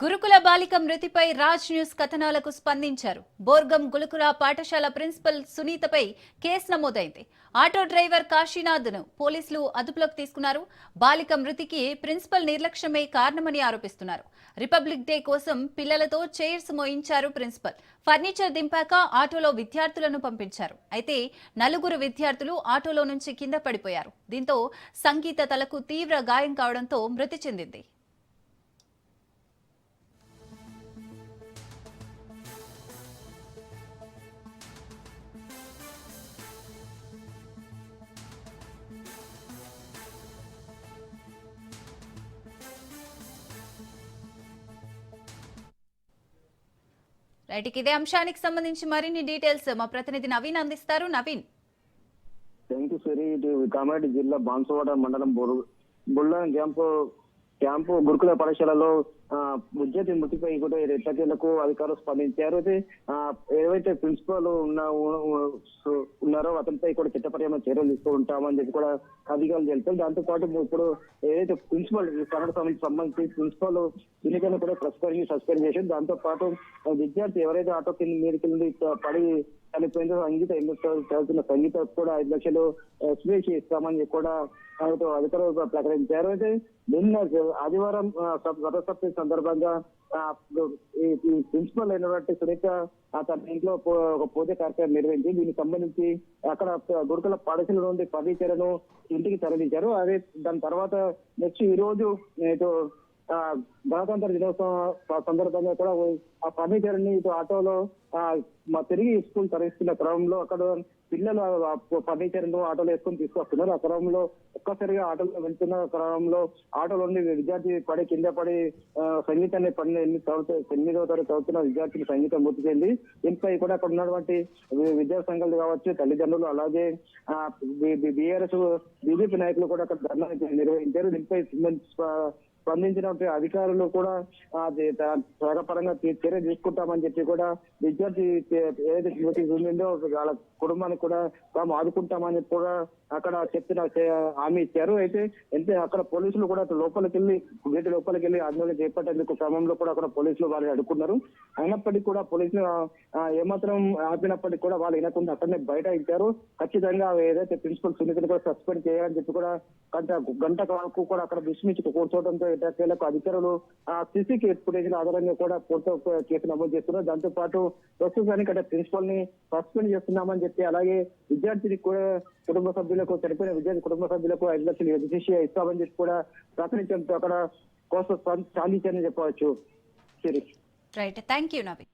గురుకుల బాలిక మృతిపై రాజ్ న్యూస్ కథనాలకు స్పందించారు. బోర్గం గురుకుల పాఠశాల ప్రిన్సిపల్ సునీతపై కేసు నమోదైంది. ఆటో డ్రైవర్ కాశీనాథ్ను పోలీసులు అదుపులోకి తీసుకున్నారు. బాలిక మృతికి ప్రిన్సిపల్ నిర్లక్ష్యమే కారణమని ఆరోపిస్తున్నారు. రిపబ్లిక్ డే కోసం పిల్లలతో చైర్స్ మోయించారు ప్రిన్సిపల్. ఫర్నిచర్ దింపాక ఆటోలో విద్యార్థులను పంపించారు. అయితే నలుగురు విద్యార్థులు ఆటోలో నుంచి కింద పడిపోయారు. దీంతో సంగీత తలకు తీవ్ర గాయం కావడంతో మృతి చెందింది. రైట్ ఇదే అంశానికి సంబంధించి మరిన్ని డీటెయిల్స్ మా ప్రతినిధి నవీన్ అందిస్తారు. నవీన్. థ్యాంక్ యూ సరి ఇటు కామారెడ్డి జిల్లా బాన్సువాడ మండలం బుర్- బుల్లాన్ క్యాంపు క్యాంపు గురుకుల పాఠశాలలో విద్యార్థి మృతిపై కూడా ఎట్టకేలకు అధికారులు స్పందించారు. అయితే ఆ, ఏవైతే ప్రిన్సిపల్ ఉన్న ఉన్నారో అతనిపై కూడా చట్టపరమైన చర్యలు తీసుకుంటామని చెప్పి కూడా అధికారులు తెలిపారు. దాంతో పాటు ఇప్పుడు ఏదైతే ప్రిన్సిపల్ కన్నడ సంఘటన సంబంధించి ప్రిన్సిపల్ ఎన్నికలను కూడా ప్రస్కరించి సస్పెండ్ చేశారు. దాంతో పాటు విద్యార్థి ఎవరైతే ఆటో కింద మీరు కింద పడి చనిపోయిందో సంగీత ఎన్నో చదువుతున్న సంగీత కూడా ఐదు లక్షలు ఎక్స్ప్రెస్ ఇస్తామని కూడా అధికారులు ప్రకటించారు. అయితే నిన్న ఆదివారం గత సబ్- సందర్భంగా ఆ, ఈ ప్రిన్సిపల్ అయినటువంటి సురేఖ తన ఇంట్లో ఒక పూజ కార్యక్రమం నిర్వహించి దీనికి సంబంధించి అక్కడ గురుకుల పాఠశాల నుండి ఫర్నిచర్ ఇంటికి తరలించారు. అదే దాని తర్వాత నెక్స్ట్ ఈ రోజు ఇటు గణతంత్ర దినోత్సవం సందర్భంగా కూడా ఆ ఫర్నిచర్ని ఇటు ఆటోలో మా తిరిగి స్కూల్ తరలిస్తున్న క్రమంలో అక్కడ పిల్లలు ఫర్నిచర్ను వేసుకొని తీసుకొస్తున్నారు. ఆ క్రమంలో ఒక్కసారిగా ఆటోలో వెళ్తున్న క్రమంలో ఆటోలో ఉండి విద్యార్థి పడి కింద పడి సంగీతాన్ని పడిన ఎనిమిది చదువుతూ ఎనిమిదవ తరగతి చదువుతున్న విద్యార్థిని సంగీతం మృతి చెంది దీనిపై కూడా అక్కడ ఉన్నటువంటి విద్యా సంఘాలు కావచ్చు తల్లిదండ్రులు అలాగే బీఆర్ఎస్ బీజేపీ నాయకులు కూడా అక్కడ ధర్నా నిర్వహించారు. దీనిపై స్పందించినటువంటి అధికారులు కూడా త్వరపరంగా చర్య తీసుకుంటామని చెప్పి కూడా విద్యార్థి ఏదైతే స్మృతి ఉందో వాళ్ళ కుటుంబానికి కూడా తాము ఆదుకుంటామని కూడా అక్కడ చెప్పిన హామీ ఇచ్చారు. అయితే ఎంత అక్కడ పోలీసులు కూడా లోపలికి వెళ్ళి గేటు లోపలికి వెళ్ళి ఆందోళన చేపట్టేందుకు క్రమంలో కూడా అక్కడ పోలీసులు వాళ్ళని అడుగుతున్నారు అయినప్పటికీ కూడా పోలీసులు ఏమాత్రం ఆపినప్పటికీ కూడా వాళ్ళు వినకుండా అక్కడనే బయట ఇచ్చారు ఖచ్చితంగా ఏదైతే ప్రిన్సిపల్ సునీతను కూడా సస్పెండ్ చేయాలని చెప్పి కూడా గంట గంట వరకు కూడా అక్కడ విస్మించి కూర్చోవడంతో ఎటకేలకు అధికారులు ఆ సీసీ ఫుటేజ్ ఆధారంగా కూడా పూర్తి కేసు నమోదు చేస్తున్నారు. దాంతో పాటు ప్రస్తుతానికి అంటే ప్రిన్సిపల్ని సస్పెండ్ చేస్తున్నామని చెప్పి అలాగే అలాగే విద్యార్థిని కూడా కుటుంబ సభ్యులకు చనిపోయిన విద్యార్థి కుటుంబ సభ్యులకు ఐదు లక్షలు ఎదుశిష్య ఇస్తామని చెప్పి కూడా ప్రకటించడంతో అక్కడ కోసం సాధించారని చెప్పవచ్చు. సరే రైట్ థ్యాంక్ యూ నవీన్